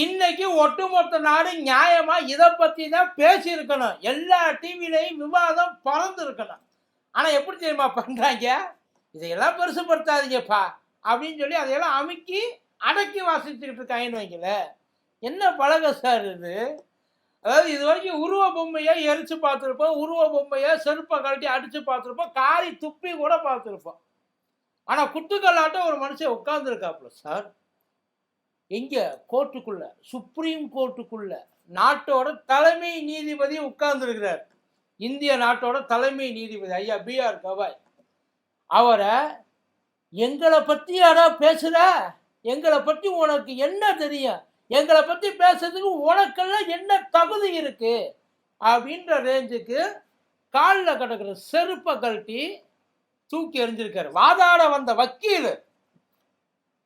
இன்னைக்கு ஒட்டுமொத்த நாடு நியாயமா இதை பத்தி தான் பேசியிருக்கணும். எல்லா டிவிலையும் விவாதம் பறந்து இருக்கணும் ஆனா எப்படி தெரியுமா பண்றாங்க? இதையெல்லாம் பெருசுப்படுத்தாதீங்கப்பா அப்படின்னு சொல்லி அதையெல்லாம் அமுக்கி அடக்கி வாசிச்சுக்கிட்டு இருக்காங்கன்னு வைங்களேன் என்ன பழக சார் இது? அதாவது இது வரைக்கும் உருவ பொம்மையை எரிச்சு பார்த்துருப்போம் உருவ பொம்மையை செருப்பை கழட்டி அடித்து பார்த்துருப்போம் காரி துப்பி கூட பார்த்துருப்போம். ஆனால் குத்துக்கல்லாட்டம் ஒரு மனுஷன் உட்காந்துருக்காப்புல சார். எங்கே கோர்ட்டுக்குள்ள சுப்ரீம் கோர்ட்டுக்குள்ள நாட்டோட தலைமை நீதிபதி உட்கார்ந்துருக்கிறார். இந்திய நாட்டோட தலைமை நீதிபதி ஐயா பிஆர் கவாய். அவரை எங்களை பற்றி யாரா பேசுகிற எங்களை பற்றி உனக்கு என்ன தெரியும்? எங்களை பற்றி பேசுறதுக்கு உனக்கெல்லாம் என்ன தகுதி இருக்கு? அப்படின்ற ரேஞ்சுக்கு காலில் கிடக்கிற செருப்பை கழட்டி தூக்கி எறிஞ்சிருக்காரு. வாதாட வந்த வக்கீல்.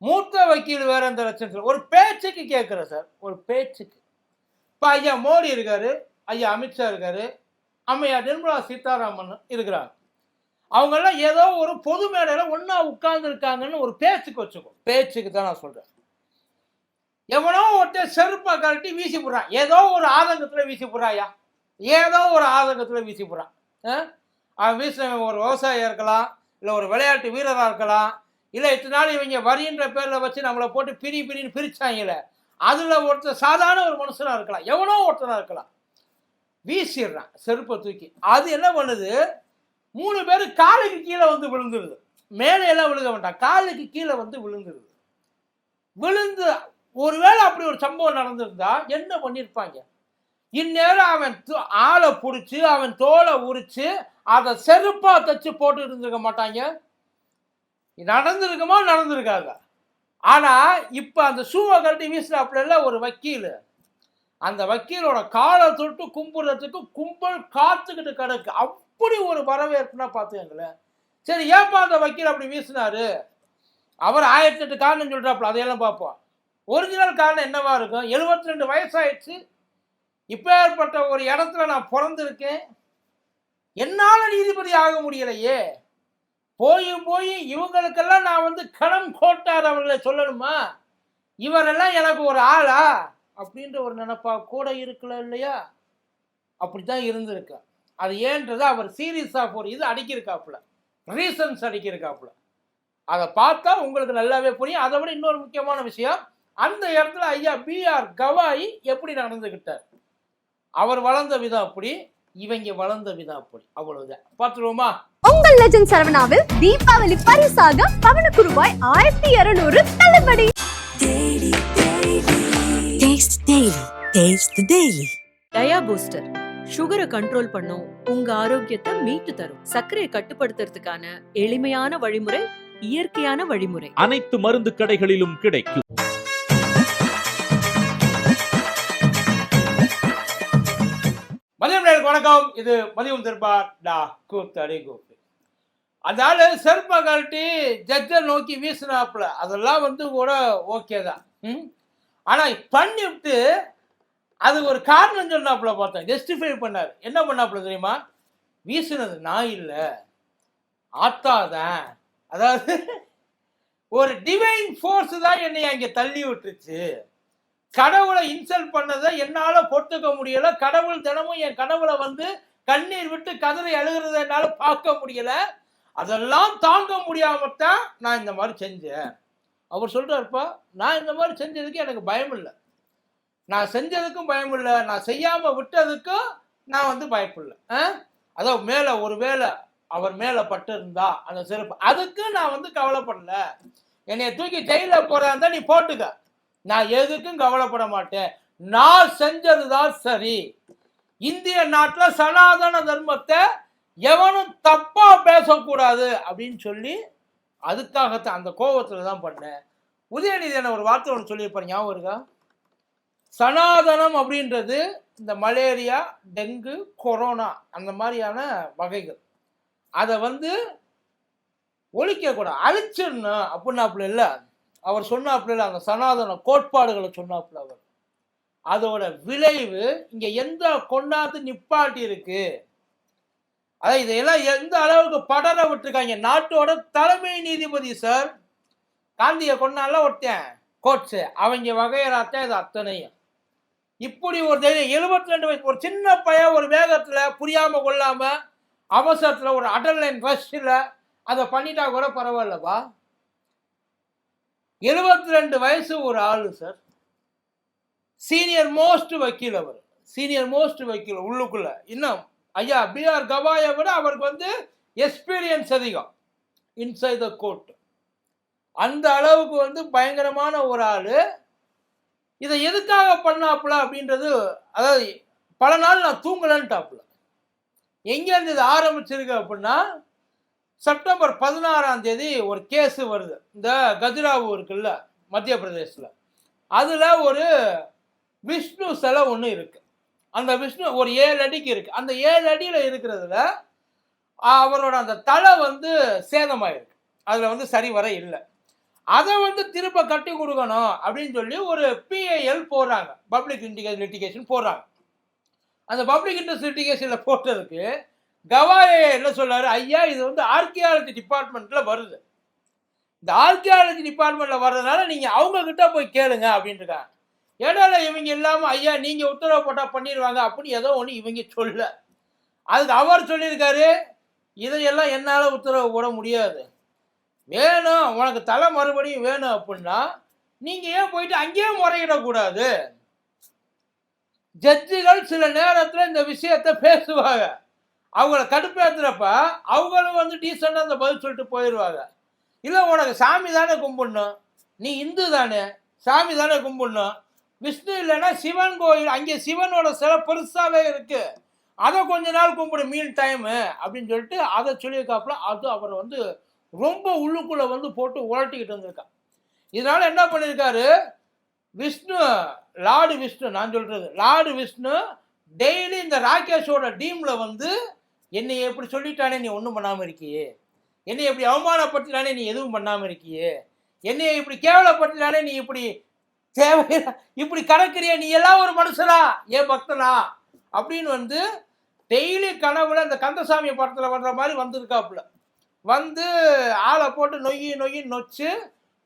மூத்த வக்கீல் வேற எந்த லட்சணத்தில் ஒரு பேச்சுக்கு கேட்குறேன் சார். ஒரு பேச்சுக்கு. இப்போ ஐயா மோடி இருக்காரு ஐயா அமித்ஷா இருக்காரு அம்மையா நிர்மலா சீதாராமன் இருக்கிறாங்க. அவங்கெல்லாம் ஏதோ ஒரு பொது மேடையில் ஒன்றா உட்கார்ந்துருக்காங்கன்னு ஒரு பேச்சுக்கு வச்சுக்கோ. பேச்சுக்கு தான் நான் சொல்கிறேன் எவனோ ஒருத்தன் செருப்பை கழட்டி வீசி போடுறான். ஏதோ ஒரு ஆதங்கத்தில் வீசி போடுறாயா ஏதோ ஒரு ஆதங்கத்தில் வீசி போடுறான். ஆ? அவன் வீசின ஒரு விவசாயியாக இருக்கலாம் இல்லை ஒரு விளையாட்டு வீரராக இருக்கலாம் இல்லை இத்தனை நாள் இவங்க வரின்ற பேரில் வச்சு நம்மளை போட்டு பிரி பிரின்னு பிரிச்சாங்கல்ல அதில் ஒருத்தர் சாதாரண ஒரு மனுஷனாக இருக்கலாம். எவனோ ஒருத்தனாக இருக்கலாம். வீசிடுறான் செருப்பை தூக்கி. அது என்ன பண்ணுது? மூணு பேர் காலுக்கு கீழே வந்து விழுந்துருது. மேலே எல்லாம் விழுக வேண்டாம் காலுக்கு கீழே வந்து விழுந்துருது. விழுந்து ஒருவேளை அப்படி ஒரு சம்பவம் நடந்திருந்தா என்ன பண்ணியிருப்பாங்க இந்நேரம் அவன் ஆளை பிடிச்சி அவன் தோலை உரிச்சு அதை செருப்பாக தச்சு போட்டு இருந்திருக்க மாட்டாங்க. நடந்திருக்குமோ நடந்திருக்காங்க ஆனால் இப்போ அந்த ஷூவை கட்டி வீசினாப்புல ஒரு வக்கீல். அந்த வக்கீலோட காலை தொட்டு கும்புறதுக்கு கும்பல் காத்துக்கிட்டு கிடக்கு. அப்படி ஒரு வரவேற்புனா பார்த்துக்கங்களேன் சரி ஏப்பா அந்த வக்கீல் அப்படி வீசினாரு? அவர் ஆயிரத்தி எட்டு காரணம் சொல்கிறாப்புல அதையெல்லாம் பார்ப்போம். ஒரிஜினல் காரணம் என்னவா இருக்கும்? 72 ரெண்டு வயசாயிடுச்சு இப்பேற்பட்ட ஒரு இடத்துல நான் பிறந்திருக்கேன். என்னால் நீதிபதி ஆக முடியலையே. போய் போய் இவங்களுக்கெல்லாம் நான் வந்து கடன் கோட்டார் அவர்களை சொல்லணுமா? இவரெல்லாம் எனக்கு ஒரு ஆளா? அப்படின்ற ஒரு நினப்பா கூட இருக்கல இல்லையா? அப்படித்தான் இருந்திருக்கு. அது ஏன்றது அவர் சீரியஸாக ஒரு இது அடிக்கிருக்காப்புல. ரீசன்ஸ் அடிக்கிருக்காப்புல. அதை பார்த்தா உங்களுக்கு நல்லாவே புரியும். அதை விட இன்னொரு முக்கியமான விஷயம் அந்த இடத்துல ஐயா பிஆர் கவாய் எப்படி நடந்துக்கிட்டார் அவர் வளர்ந்த விதம் அப்படி இவங்க வளர்ந்த விதம் அப்படி அவ்வளவுதான். பார்த்துருவோமா? உங்கள் லெஜண்ட் சரவணாவில் தீபாவளி பரிசாக பவனுக்கு ரூபாய் ஆயிரத்தி இருநூறு தள்ளுபடி. Taste Daily. Taste the Daily. Dia booster சுகரை கண்ட்ரோல் பண்ணும். உங்க ஆரோக்கியத்தை மீட்டு தரும். சர்க்கரையை கட்டுப்படுத்துறதுக்கான எளிமையான வழிமுறை இயற்கையான வழிமுறை. அனைத்து மருந்து கடைகளிலும் கிடைக்கும். வணக்கம். இது மதியம் திருப்பார் டா கூப்தடி கூப்து அந்த ஆளு கழட்டி ஜட்ஜை நோக்கி வீசினாப்புல. அதெல்லாம் வந்து கூட ஓகே தான். ம்? ஆனால் பண்ணிவிட்டு அது ஒரு காரணம் சொன்னாப்புல பார்த்தேன். ஜஸ்டிஃபை பண்ணார். என்ன பண்ணாப்புல தெரியுமா? வீசினது நான் இல்லை. ஆத்தாதான் அதாவது ஒரு டிவைன் ஃபோர்ஸ் தான் என்னை அங்கே தள்ளி விட்டுருச்சு. கடவுளை இன்சல்ட் பண்ணதை என்னால பொறுத்துக்க முடியல. கடவுள் தினமும் என் கனவுல வந்து கண்ணீர் விட்டு கதறி எழுகிறத என்னால பார்க்க முடியல. அதெல்லாம் தாங்க முடியாமத்தான் நான் இந்த மாதிரி செஞ்சேன். அவர் சொல்றாருப்பா நான் இந்த மாதிரி செஞ்சதுக்கு எனக்கு பயம் இல்லை. நான் செஞ்சதுக்கும் பயம் இல்லை. நான் செய்யாம விட்டதுக்கும் நான் வந்து பயப்பில்லை ஆ? அதாவது மேல ஒரு வேளை அவர் மேல பட்டு இருந்தா அந்த சிறப்பு அதுக்கு நான் வந்து கவலைப்படல என்னைய தூக்கி ஜெயில போறாந்தா நீ போட்டுக்க. நான் எதுக்கும் கவலைப்பட மாட்டேன். நான் செஞ்சதுதான் சரி. இந்திய நாட்டில் சனாதன தர்மத்தை எவனும் தப்பா பேசக்கூடாது அப்படின்னு சொல்லி அதுக்காகத்தான் அந்த கோபத்தில் தான் பண்ணேன். உதயநிதி என்ன ஒரு வார்த்தை ஒன்று சொல்லியிருப்பாரு ஞாபகம் இருக்கா? சனாதனம் அப்படின்றது இந்த மலேரியா டெங்கு கொரோனா அந்த மாதிரியான வகைகள். அதை வந்து ஒழிக்கக்கூடாது அழிச்சிடணும் அப்படின்னாப்புல இல்லை அவர் சொன்னாப்புல அந்த சனாதன கோட்பாடுகளை சொன்னாப்புல அவர். அதோட விளைவு இங்க எந்த கொண்டாந்து நிப்பாட்டி இருக்கு? அதான் இதையெல்லாம் எந்த அளவுக்கு படர விட்டுருக்காங்க? நாட்டோட தலைமை நீதிபதி சார். காந்தியை கொண்டால ஒருத்தன் கோட்ஸு அவங்க வகையறாத்தான் இது அத்தனையும். இப்படி ஒரு தைரியம் எழுபத்தி ரெண்டு வயசு ஒரு சின்ன பையன் ஒரு வேகத்தில் புரியாமல் கொள்ளாமல் அவசரத்தில் ஒரு அடர்லைன் ரஷ்ஷில் அதை பண்ணிட்டா கூட பரவாயில்லப்பா எழுபத்தி ரெண்டு வயசு ஒரு ஆள் சார் சீனியர் மோஸ்ட் வக்கீல் அவர். சீனியர் மோஸ்ட் வக்கீல் உள்ளுக்குள்ள. இன்னும் ஐயா பிஆர் கவாயை விட அவருக்கு வந்து எக்ஸ்பீரியன்ஸ் அதிகம். இன்சைட் த கோர்ட் அந்த அளவுக்கு வந்து பயங்கரமான ஒரு ஆள். இதை எதுக்காக பண்ணாப்புல அப்படின்றது அதாவது பல நாள் நான் தூங்கலன்ட்டாப்புல. எங்கேருந்து இது ஆரம்பிச்சிருக்கு அப்படின்னா செப்டம்பர் பதினாறாம் தேதி ஒரு கேஸு வருது. இந்த கஜுராவு இருக்குல்ல மத்திய பிரதேசில் அதில் ஒரு விஷ்ணு சிலை ஒன்று இருக்கு. அந்த விஷ்ணு ஒரு ஏழு அடிக்கு இருக்கு. அந்த ஏழு அடியில் இருக்கிறதுல அவரோட அந்த தலை வந்து சேதமாயிருக்கு. அதில் வந்து சரி வர இல்லை. அதை வந்து திரும்ப கட்டி கொடுக்கணும் அப்படின்னு சொல்லி ஒரு பிஐஎல் போடுறாங்க. பப்ளிக் இன்டிகேஷன் லிட்டிகேஷன் போடுறாங்க. அந்த பப்ளிக் இன்ட்ரெஸ்ட் லிட்டிகேஷனில் போட்டதுக்கு கவாயே என்ன சொல்றாரு. ஐயா இது வந்து ஆர்கியாலஜி டிபார்ட்மெண்ட்ல வருது. இந்த ஆர்கியாலஜி டிபார்ட்மெண்ட்ல வர்றதுனால நீங்க அவங்க கிட்ட போய் கேளுங்க அப்படின்ட்டுருக்காங்க. இருக்காங்க இவங்க இல்லாம ஐயா நீங்க உத்தரவு போட்டா பண்ணிடுவாங்க அப்படின்னு ஏதோ ஒன்று இவங்க சொல்ல. அதுக்கு அவர் சொல்லியிருக்காரு இதையெல்லாம் என்னால் உத்தரவு போட முடியாது. வேணும் உனக்கு தலை மறுபடியும் வேணும் அப்படின்னா நீங்கள் ஏன் போயிட்டு அங்கேயே முறையிடக்கூடாது? ஜட்ஜிகள் சில நேரத்தில் இந்த விஷயத்த பேசுவாங்க. அவங்கள கடுப்பேற்றுறப்ப அவங்களும் வந்து டீசெண்டாக அந்த பதில் சொல்லிட்டு போயிடுவாங்க இல்லை உனக்கு சாமி தானே கும்பிடணும்? நீ இந்து தானே? சாமி தானே கும்பிடணும்? விஷ்ணு இல்லைன்னா சிவன் கோயில் அங்கே சிவனோட சிலை பெருசாகவே இருக்குது அதை கொஞ்ச நாள் கும்பிடு மீன் டைமு அப்படின்னு சொல்லிட்டு அதை சொல்லியிருக்காப்புல அது அவரை வந்து ரொம்ப உள்ளுக்குள்ளே வந்து போட்டு உரட்டிக்கிட்டு வந்திருக்கான் இதனால் என்ன பண்ணியிருக்காரு? விஷ்ணு லார்டு விஷ்ணு நான் சொல்கிறது லார்டு விஷ்ணு டெய்லி இந்த ராகேஷோட டீமில் வந்து என்னை எப்படி சொல்லிட்டானே நீ ஒன்றும் பண்ணாமல் இருக்கியே? என்னை இப்படி அவமானப்படுத்தினானே நீ எதுவும் பண்ணாமல் இருக்கியே? என்னை இப்படி கேவலப்படுத்தினானே நீ இப்படி தேவை இப்படி கடற்கறிய நீ எல்லாம் ஒரு மனுஷனா? ஏன் பக்தனா? அப்படின்னு வந்து டெய்லி கனவுல இந்த கந்தசாமி படத்தில் வர்ற மாதிரி வந்திருக்காப்புல. வந்து ஆளை போட்டு நொய்யி நொய்யி நொச்சு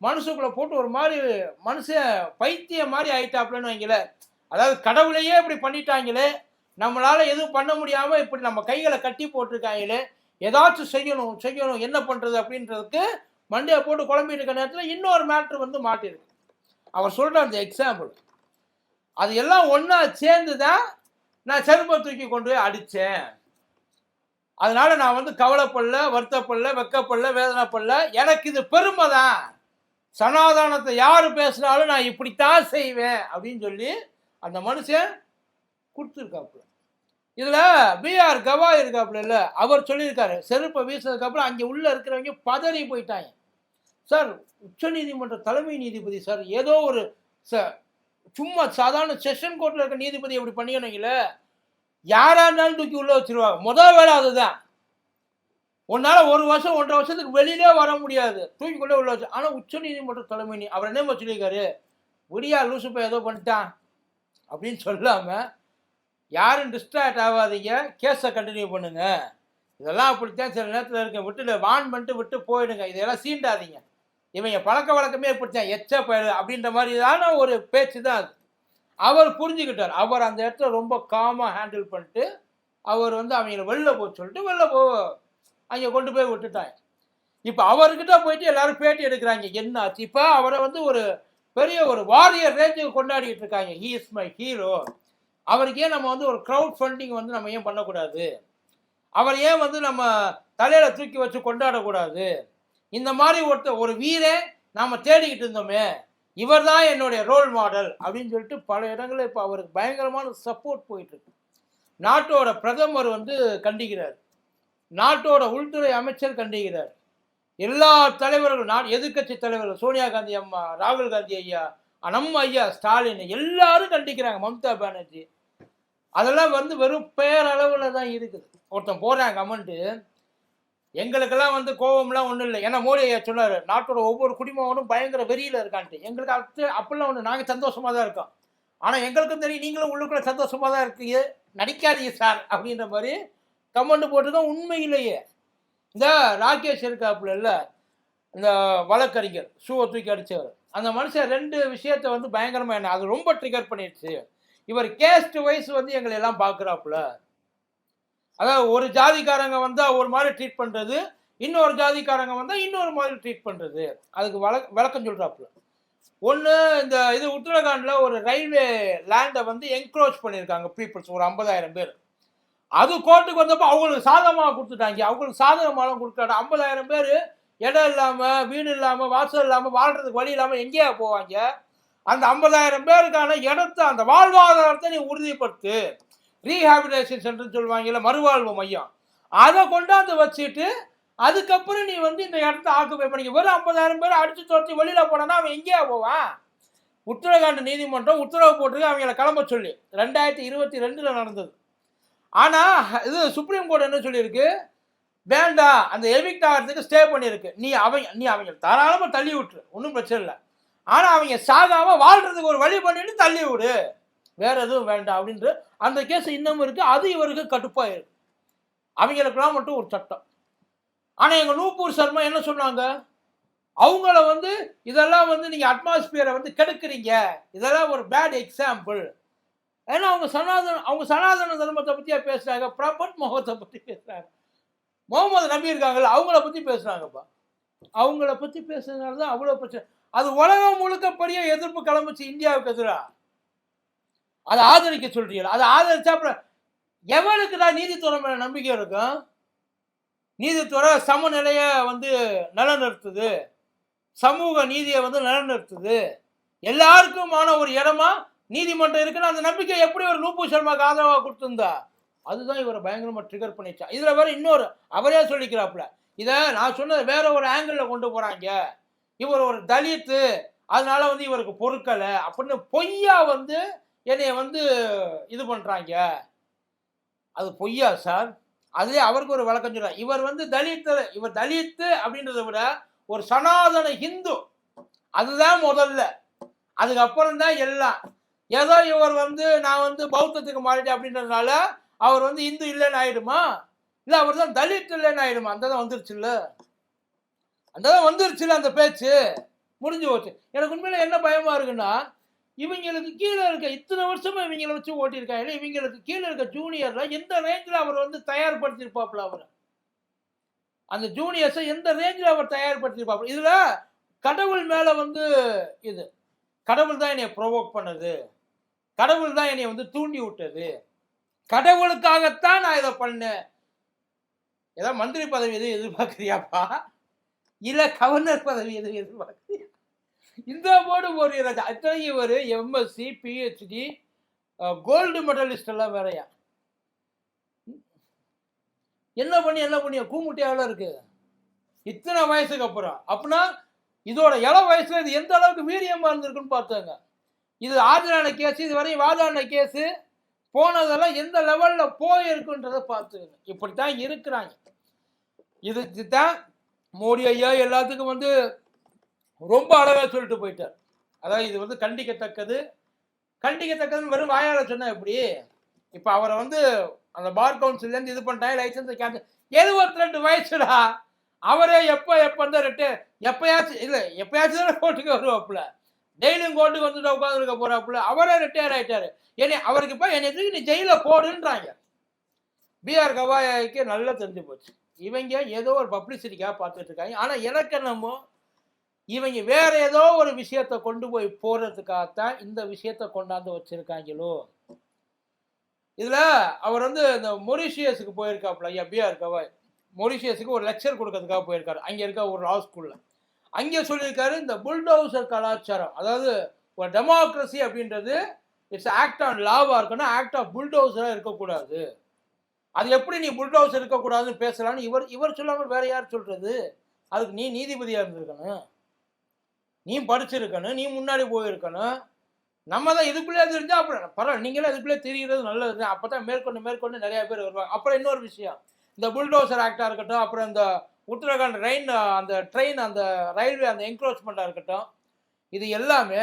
மனுஷுக்குள்ளே போட்டு ஒரு மாதிரி மனுஷன் பைத்தியம் மாதிரி ஆயிட்டாப்புலன்னு வைங்களேன். அதாவது கடவுளையே இப்படி பண்ணிட்டாங்களே நம்மளால எதுவும் பண்ண முடியாம இப்படி நம்ம கைகளை கட்டி போட்டிருக்காங்களே ஏதாச்சும் செய்யணும் செய்யணும் என்ன பண்றது அப்படின்றதுக்கு மண்டையை போட்டு குழம்பிட்டு இருக்க நேரத்தில் இன்னொரு மேட்ரு வந்து மாட்டிருக்கு. அவர் சொல்ற அந்த எக்ஸாம்பிள் அது எல்லாம் ஒன்றா சேர்ந்து தான் நான் செருப்பை தூக்கி கொண்டு போய் அடித்தேன். அதனால நான் வந்து கவலைப்படல வருத்தப்படல வெக்கப்படல வேதனைப்படல. எனக்கு இது பெருமை தான் சனாதானத்தை யார் பேசினாலும் நான் இப்படித்தான் செய்வேன் அப்படின்னு சொல்லி அந்த மனுஷன் கொடுத்துருக்காப்புல. இதில் பிஆர் கவா இருக்காப்புல இல்லை அவர் சொல்லியிருக்காரு. செருப்பை வீசினதுக்கப்புறம் அங்கே உள்ளே இருக்கிறவங்க பதறி போயிட்டாங்க. சார் உச்சநீதிமன்ற தலைமை நீதிபதி சார் ஏதோ ஒரு ச சும்மா சாதாரண செஷன் கோர்ட்டில் இருக்க நீதிபதி எப்படி பண்ணிக்கணுங்களே யாராக இருந்தாலும் தூக்கி உள்ளே வச்சுருவாங்க. முதல் வேலை அதுதான். உன்னால் ஒரு வருஷம் ஒன்றரை வருஷத்துக்கு வெளியிலே வர முடியாது. தூக்கிக்குள்ளே உள்ள வச்சு ஆனால் உச்ச நீதிமன்ற தலைமை நீ அவர் என்ன சொல்லியிருக்காரு? விடியா லூசுப்பா ஏதோ பண்ணிட்டான். அப்படின்னு சொல்லாமல் யாரும் டிஸ்ட்ராக்ட் ஆகாதீங்க கேஸை கண்டினியூ பண்ணுங்க. இதெல்லாம் அப்படித்தான் சில நேரத்தில் இருக்க. விட்டு வான் பண்ணிட்டு விட்டு போயிடுங்க. இதெல்லாம் சீண்டாதீங்க. இவங்க பழக்க வழக்கமே பிடிச்சேன் எச்ச பயிர் அப்படின்ற மாதிரிதான ஒரு பேச்சு தான் அது. அவர் புரிஞ்சுக்கிட்டார். அவர் அந்த இடத்துல ரொம்ப காமாக ஹேண்டில் பண்ணிட்டு அவர் வந்து அவங்கள வெளில போக சொல்லிட்டு வெளில போ அங்கே கொண்டு போய் விட்டுட்டாங்க. இப்போ அவர்கிட்ட போயிட்டு எல்லாரும் பேட்டி எடுக்கிறாங்க. என்ன ஆச்சு இப்போ அவரை வந்து ஒரு பெரிய ஒரு வாரியர் ரேஞ்சுக்கு கொண்டாடிட்டு இருக்காங்க. ஹீ இஸ் மை ஹீரோ அவருக்கு ஏன் நம்ம வந்து ஒரு க்ரௌட் ஃபண்டிங் வந்து நம்ம ஏன் பண்ணக்கூடாது? அவர் ஏன் வந்து நம்ம தலையில் தூக்கி வச்சு கொண்டாடக்கூடாது? இந்த மாதிரி ஒருத்தர் ஒரு வீரே நாம் தேடிக்கிட்டு இருந்தோமே இவர் தான் என்னுடைய ரோல் மாடல் அப்படின்னு சொல்லிட்டு பல இடங்களில் இப்போ அவருக்கு பயங்கரமான சப்போர்ட் போயிட்டுருக்கு நாட்டோட பிரதமர் வந்து கண்டிக்கிறார். நாட்டோட உள்துறை அமைச்சர் கண்டிக்கிறார். எல்லா தலைவர்களும் நான் எதிர்க்கட்சி தலைவர்கள் சோனியா காந்தி அம்மா ராகுல் காந்தி ஐயா நம்ம ஐயா ஸ்டாலின் எல்லாரும் கண்டிக்கிறாங்க மம்தா பானர்ஜி. அதெல்லாம் வந்து வெறும் பேரளவில் தான் இருக்குது. ஒருத்தன் போடுறான் கமெண்ட்டு எங்களுக்கெல்லாம் வந்து கோபம்லாம் ஒன்றும் இல்லை. ஏன்னா மோடி ஐயா சொன்னார் நாட்டோட ஒவ்வொரு குடிமகனும் பயங்கர வெறியில் இருக்கான்ட்டு. எங்களுக்கு அது அப்படிலாம் ஒன்று நாங்கள் சந்தோஷமாக தான் இருக்கோம். ஆனால் எங்களுக்கும் தெரியும் நீங்களும் உள்ளுக்குள்ள சந்தோஷமாக தான் இருக்கீங்க. நடிக்காதீங்க சார் அப்படின்ற மாதிரி கமெண்ட் போட்டுதான் உண்மையிலேயே இந்த ராகேஷ் இருக்காப்புல இல்லை இந்த வழக்கறிஞர் ஷூவை தூக்கி அடித்தவர் அந்த மனுஷன் ரெண்டு விஷயத்த வந்து பயங்கரமாக என்ன அது ரொம்ப ட்ரிகர் பண்ணிடுச்சு. இவர் கேஸ்ட் வைஸ் வந்து எங்களை எல்லாம் பார்க்குறாப்புல அதாவது ஒரு ஜாதிக்காரங்க வந்தால் ஒரு மாதிரி ட்ரீட் பண்ணுறது இன்னொரு ஜாதிக்காரங்க வந்தால் இன்னொரு மாதிரி ட்ரீட் பண்ணுறது அதுக்கு வழக் விளக்கம் சொல்கிறாப்புல ஒன்று இந்த இது உத்தரகாண்டில் ஒரு ரயில்வே லேண்டை வந்து என்க்ரோச் பண்ணியிருக்காங்க பீப்புள்ஸ் ஒரு ஐம்பதாயிரம் பேர். அது கோர்ட்டுக்கு வந்தப்போ அவங்களுக்கு சாதகமாக கொடுத்துட்டாங்க. அவங்களுக்கு சாதகமாலாம் கொடுத்தாங்க ஐம்பதாயிரம் பேர் இடம் இல்லாமல் வீடு இல்லாமல் வாசல் இல்லாமல் வாழ்கிறதுக்கு வழி இல்லாமல் எங்கேயா போவாங்க? அந்த ஐம்பதாயிரம் பேருக்கான இடத்த அந்த வாழ்வாதாரத்தை நீ உறுதிப்படுத்து. ரீஹாபிலேஷன் சென்டர்னு சொல்லுவாங்கல்ல மறுவாழ்வு மையம். அதை கொண்டாந்து வச்சுட்டு அதுக்கப்புறம் நீ வந்து இந்த இடத்த ஆக்குப்பை பண்ணிக்க. வெறும் ஐம்பதாயிரம் பேர் அடித்து துரத்தி வெளியில் போனான்னா அவன் எங்கேயா போவான்? உத்தரகாண்ட் நீதிமன்றம் உத்தரவு போட்டிருக்கு அவங்கள கிளம்ப சொல்லி. ரெண்டாயிரத்தி இருபத்தி ரெண்டில் நடந்தது. ஆனால் இது சுப்ரீம் கோர்ட் என்ன சொல்லியிருக்கு? வேண்டாம் அந்த எவிக்ட் ஆகிறதுக்கு ஸ்டே பண்ணியிருக்கு. நீ அவங்க நீ அவங்க தாராளமாக தள்ளி விட்டுரு. ஒன்றும் பிரச்சனை இல்லை. ஆனால் அவங்க சாதாவாக வாழ்கிறதுக்கு ஒரு வழி பண்ணிட்டு தள்ளி விடு. வேற எதுவும் வேண்டாம் அப்படின்ட்டு அந்த கேஸ் இன்னமும் இருக்குது அது இவருக்கு கட்டுப்பாயிருக்கு அவங்களுக்கெல்லாம் மட்டும் ஒரு சட்டம். ஆனால் எங்கள் நூப்பூர் சர்மா என்ன சொன்னாங்க? அவங்கள வந்து இதெல்லாம் வந்து நீங்கள் அட்மாஸ்பியரை வந்து கெடுக்குறீங்க. இதெல்லாம் ஒரு பேட் எக்ஸாம்பிள் ஏன்னா அவங்க சனாதன அவங்க சனாதன தர்மத்தை பத்தியா பேசுகிறாங்க பிரபட் முகத்தை பற்றி பேசுறாங்க. முகமது நம்பி இருக்காங்கல்ல அவங்கள பற்றி பேசுகிறாங்கப்பா அவங்கள பற்றி பேசுறதுனால தான் அவ்வளோ பிரச்சனை. அது உலகம் முழுக்க பெரிய எதிர்ப்பு கிளம்புச்சு இந்தியாவுக்கு எதிராக அதை ஆதரிக்க சொல்கிறீங்களா அதை ஆதரிச்சா அப்புறம் எவனுக்கு தான் நீதித்துறை மேலே நம்பிக்கை இருக்கும்? நீதித்துறை சமநிலையை வந்து நிலநிறுத்துது. சமூக நீதியை வந்து நிலநிறுத்துது. எல்லாருக்குமான ஒரு இடமா நீதிமன்றம் இருக்குன்னு அந்த நம்பிக்கை எப்படி ஒரு நூப்பு சர்மாக்கு ஆதரவாக கொடுத்துருந்தா? அதுதான் இவரை பயங்கரமாக ட்ரிகர் பண்ணிச்சா. இதில் வேற இன்னொரு அவரே சொல்லிக்கிறாப்புல. இதை நான் சொன்னது வேற ஒரு ஆங்கிளில் கொண்டு போகிறாங்க இவர் ஒரு தலித்து அதனால வந்து இவருக்கு பொருட்களை அப்படின்னு பொய்யா வந்து என்னைய வந்து இது பண்ணுறாங்க அது பொய்யா சார் அதுலேயே அவருக்கு ஒரு விளக்கம் சொல்ல இவர் வந்து தலித்து இவர் தலித்து அப்படின்றத விட ஒரு சனாதன ஹிந்து. அதுதான் முதல்ல. அதுக்கப்புறம் தான் எல்லாம். ஏதோ இவர் வந்து நான் வந்து பௌத்தத்துக்கு மாறிட்டேன் அப்படின்றதுனால அவர் வந்து இந்து இல்லைன்னு ஆயிடுமா? இல்லை அவர் தான் தலித் இல்லைன்னு ஆயிடுமா? அந்த தான் வந்துருச்சுல்ல. அந்த தான் வந்துருச்சுல்ல அந்த பேச்சு. முடிஞ்சு போச்சு. எனக்கு உண்மையில என்ன பயமா இருக்குன்னா இவங்களுக்கு கீழே இருக்க இத்தனை வருஷமா இவங்களை வச்சு ஓட்டியிருக்காங்க. இவங்களுக்கு கீழே இருக்க ஜூனியர்ல எந்த ரேஞ்சில் அவர் வந்து தயார்படுத்தியிருப்பாப்புல அவர்? அந்த ஜூனியர்ஸை எந்த ரேஞ்சில் அவர் தயார்படுத்தியிருப்பாப்புல? இதில் கடவுள் மேலே வந்து இது கடவுள் தான் என்னை ப்ரொவோக் பண்ணது. கடவுள் தான் என்னை வந்து தூண்டி விட்டது. கடவுளுக்காகத்தான் நான் இதை பண்ணேன். ஏதோ மந்திரி பதவி எதுவும் எதிர்பார்க்குறியாப்பா? இல்லை கவர்னர் பதவி எதுவும் எதிர்பார்க்குறியா? இந்த போர்டு ஒரு அத்தனை ஒரு எம்எஸ்சி பிஹெச்டி கோல்டு மெடலிஸ்ட் எல்லாம் வேறையா? என்ன பண்ணி என்ன பண்ணி கூமுட்டியாவில் இருக்கு. இத்தனை வயசுக்கு அப்புறம். அப்படின்னா இதோட இள வயசுல இது எந்த அளவுக்கு வீரியமா இருந்திருக்குன்னு பார்த்தாங்க. இது ஆஜரான கேஸ் இது வரையும் வாதாடின கேஸு போனதெல்லாம் எந்த லெவலில் போயிருக்குன்றதை இப்படி தான் இருக்கிறாங்க. இது இதுதான் மோடி ஐயா எல்லாத்துக்கும் வந்து ரொம்ப அழகாக சொல்லிட்டு போயிட்டார். அதாவது இது வந்து கண்டிக்கத்தக்கது. கண்டிக்கத்தக்கதுன்னு வெறும் வாயால் சொன்னால் எப்படி? இப்போ அவரை வந்து அந்த பார் கவுன்சிலேருந்து இது பண்ணிட்டாங்க லைசன்ஸை கேன்சல். எழுபத்தி ரெண்டு வயசுடா. அவரே எப்போ எப்போ வந்து ரெட்டு எப்பயாச்சும் இல்லை எப்பயாச்சும் தான் கோர்ட்டுக்கு வருவாப்புல. டெய்லியும் கோர்ட்டுக்கு வந்துட்டு உட்காந்துருக்க போறாப்புல அவரே ரிட்டையர் ஆயிட்டாரு. என்னை அவருக்கு இப்போ என்னை எதுக்கு நீ ஜெயிலில் போடுன்றாங்க. பிஆர் கவாய்க்கு நல்லா தெரிஞ்சு போச்சு. இவங்க ஏதோ ஒரு பப்ளிசிட்டிக்காக பார்த்துட்டு இருக்காங்க ஆனால் எனக்கு என்னமோ இவங்க வேற ஏதோ ஒரு விஷயத்த கொண்டு போய் போறதுக்காகத்தான் இந்த விஷயத்த கொண்டாந்து வச்சிருக்காங்களோ? இதில் அவர் வந்து இந்த மொரிஷியஸுக்கு போயிருக்காப்புல ஐயா பிஆர் கவாய். மொரிஷியஸுக்கு ஒரு லெக்சர் கொடுக்கறதுக்காக போயிருக்காரு. அங்கே இருக்க ஒரு லா ஸ்கூலில் அங்கே சொல்லியிருக்காரு இந்த புல்டோசர் கலாச்சாரம். அதாவது ஒரு டெமோக்ரஸி அப்படின்றது இட்ஸ் ஆக்ட் ஆன் லாவாக இருக்கணும் ஆக்ட் ஆஃப் புல்டோசராக இருக்கக்கூடாது. அது எப்படி நீ புல்டோசர் இருக்கக்கூடாதுன்னு பேசலாம்னு இவர் இவர் சொல்லாமல் வேற யார் சொல்கிறது அதுக்கு நீ நீதிபதியாக இருந்திருக்கணும். நீ படிச்சிருக்கணும் நீ முன்னாடி போயிருக்கணும். நம்ம தான் இதுக்குள்ளே தெரிஞ்சா அப்புறம் பரவாயில்ல நீங்களே இதுக்குள்ளே தெரிகிறது நல்லது தான். அப்போ தான் மேற்கொண்டு மேற்கொண்டு நிறையா பேர் வருவாங்க. அப்புறம் இன்னொரு விஷயம். இந்த புல்டோசர் ஆக்டாக இருக்கட்டும் அப்புறம் இந்த உத்தரகாண்ட் ரெயின் அந்த ட்ரெயின் அந்த ரயில்வே அந்த என்க்ரோச்மெண்ட்டாக இருக்கட்டும் இது எல்லாமே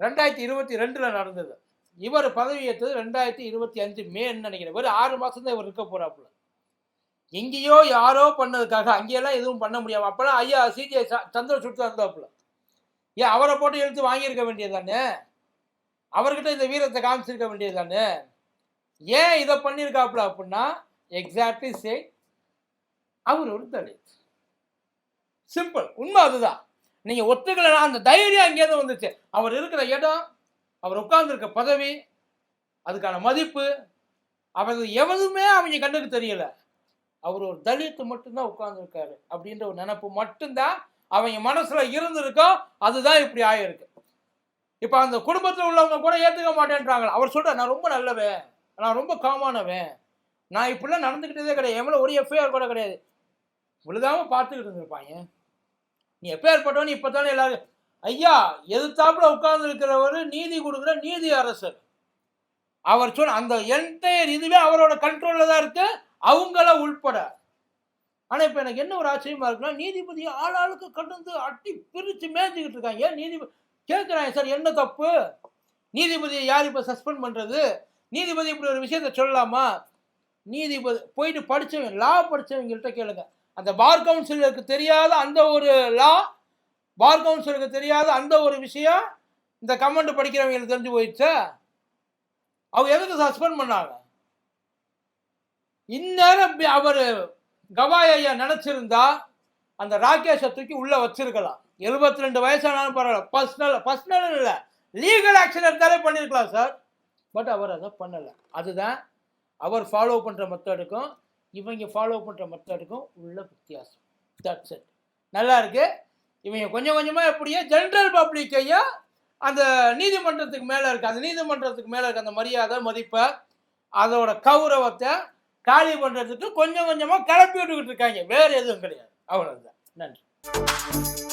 ரெண்டாயிரத்தி இருபத்தி ரெண்டில் நடந்தது. இவர் பதவியேற்றது ரெண்டாயிரத்தி இருபத்தி அஞ்சு மேன்னு நினைக்கிறேன். வெறும் ஆறு மாதம் தான் இவர் இருக்க போகிறாப்புல எங்கேயோ யாரோ பண்ணதுக்காக அங்கேயெல்லாம் எதுவும் பண்ண முடியாமல் அப்போலாம் ஐயா சிஜே சந்திர தான் இருந்தாப்புல ஏன் அவரை போட்டு எழுத்து வாங்கியிருக்க வேண்டியதானே அவர்கிட்ட இந்த வீரத்தை காமிச்சிருக்க வேண்டியதுதானே? ஏன் இதை பண்ணியிருக்காப்புல அப்படின்னா எக்ஸாக்ட்லி சே அவர் ஒரு தலித். சிம்பிள் உண்மை அதுதான். நீங்க ஒத்துக்கலைன்னா அந்த தைரியம் அங்கேயிருந்து வந்துச்சு. அவர் இருக்கிற இடம் அவர் உட்கார்ந்துருக்க பதவி அதுக்கான மதிப்பு அவர் எவதுமே அவங்க கண்ணுக்கு தெரியல. அவர் ஒரு தலித்து மட்டும்தான் உட்கார்ந்துருக்காரு அப்படின்ற ஒரு நினப்பு மட்டும்தான் அவங்க மனசுல இருந்திருக்கோ அதுதான் இப்படி ஆயிருக்கு. இப்போ அந்த குடும்பத்தில் உள்ளவங்க கூட ஏற்றுக்க மாட்டேன்றாங்க. அவர் சொல்ற நான் ரொம்ப நல்லவன். நான் ரொம்ப காமானவன் நான் இப்படிலாம் நடந்துக்கிட்டதே கிடையாது. எவ்வளோ ஒரு எஃப்ஐஆர் கூட கிடையாது. விழுதாம பார்த்துக்கிட்டு இருந்திருப்பாங்க. நீ எப்போ ஏற்பட்டவனு இப்போ தானே எல்லாரும் ஐயா எதிர்த்தாப்புல உட்கார்ந்து இருக்கிறவர் நீதி கொடுக்குற நீதி அரசர். அவர் சொன்ன அந்த என்டையர் இதுவே அவரோட கண்ட்ரோலில் தான் இருக்கு. அவங்கள உள்பட. ஆனால் இப்போ எனக்கு என்ன ஒரு ஆச்சரியமா இருக்குன்னா நீதிபதி ஆள் ஆளுக்கு கடந்து அட்டி பிரித்து மேய்ஞ்சிக்கிட்டு இருக்காங்க. ஏன் நீதிபதி கேட்குறாங்க சார் என்ன தப்பு? நீதிபதியை யார் இப்போ சஸ்பெண்ட் பண்ணுறது நீதிபதி இப்படி ஒரு விஷயத்த சொல்லலாமா? நீதிபதி போயிட்டு படித்தவங்க லா படிச்சவங்கள்ட்ட கேளுங்க. அந்த பார் கவுன்சிலருக்கு தெரியாத அந்த ஒரு லா பார் கவுன்சிலருக்கு தெரியாத அந்த ஒரு விஷயம் இந்த கமெண்ட் படிக்கிறவங்களுக்கு தெரிஞ்சு போயிடுச்சா? அவங்க எதுக்கு சஸ்பெண்ட் பண்ணாங்க? இந்நேரம் அவர் கவாய் ஐயா அந்த ராகேஷை தூக்கி உள்ளே வச்சிருக்கலாம். எழுபத்தி ரெண்டு வயசானாலும் பரவாயில்ல. பர்சனல் பர்சனல் இல்லை. லீகல் ஆக்ஷன் எடுத்தாலே பண்ணியிருக்கலாம் சார் பட் அவர் அதை பண்ணலை. அதுதான் அவர் ஃபாலோ பண்ணுற மெத்தடுக்கும் இவங்க ஃபாலோ பண்ணுற மெத்தடுக்கும் உள்ள வித்தியாசம். தட்ஸ் இட் நல்லா இருக்கு. இவங்க கொஞ்சம் கொஞ்சமாக எப்படியோ ஜென்ரல் பப்ளிக்கையும் அந்த நீதிமன்றத்துக்கு மேலே இருக்கு அந்த நீதிமன்றத்துக்கு மேலே இருக்க அந்த மரியாதை மதிப்பை அதோட கௌரவத்தை காலி பண்ணுறதுக்கு கொஞ்சம் கொஞ்சமாக கிளப்பி விட்டுக்கிட்டு இருக்காங்க. வேறு எதுவும் கிடையாது. அவ்வளோதான் நன்றி.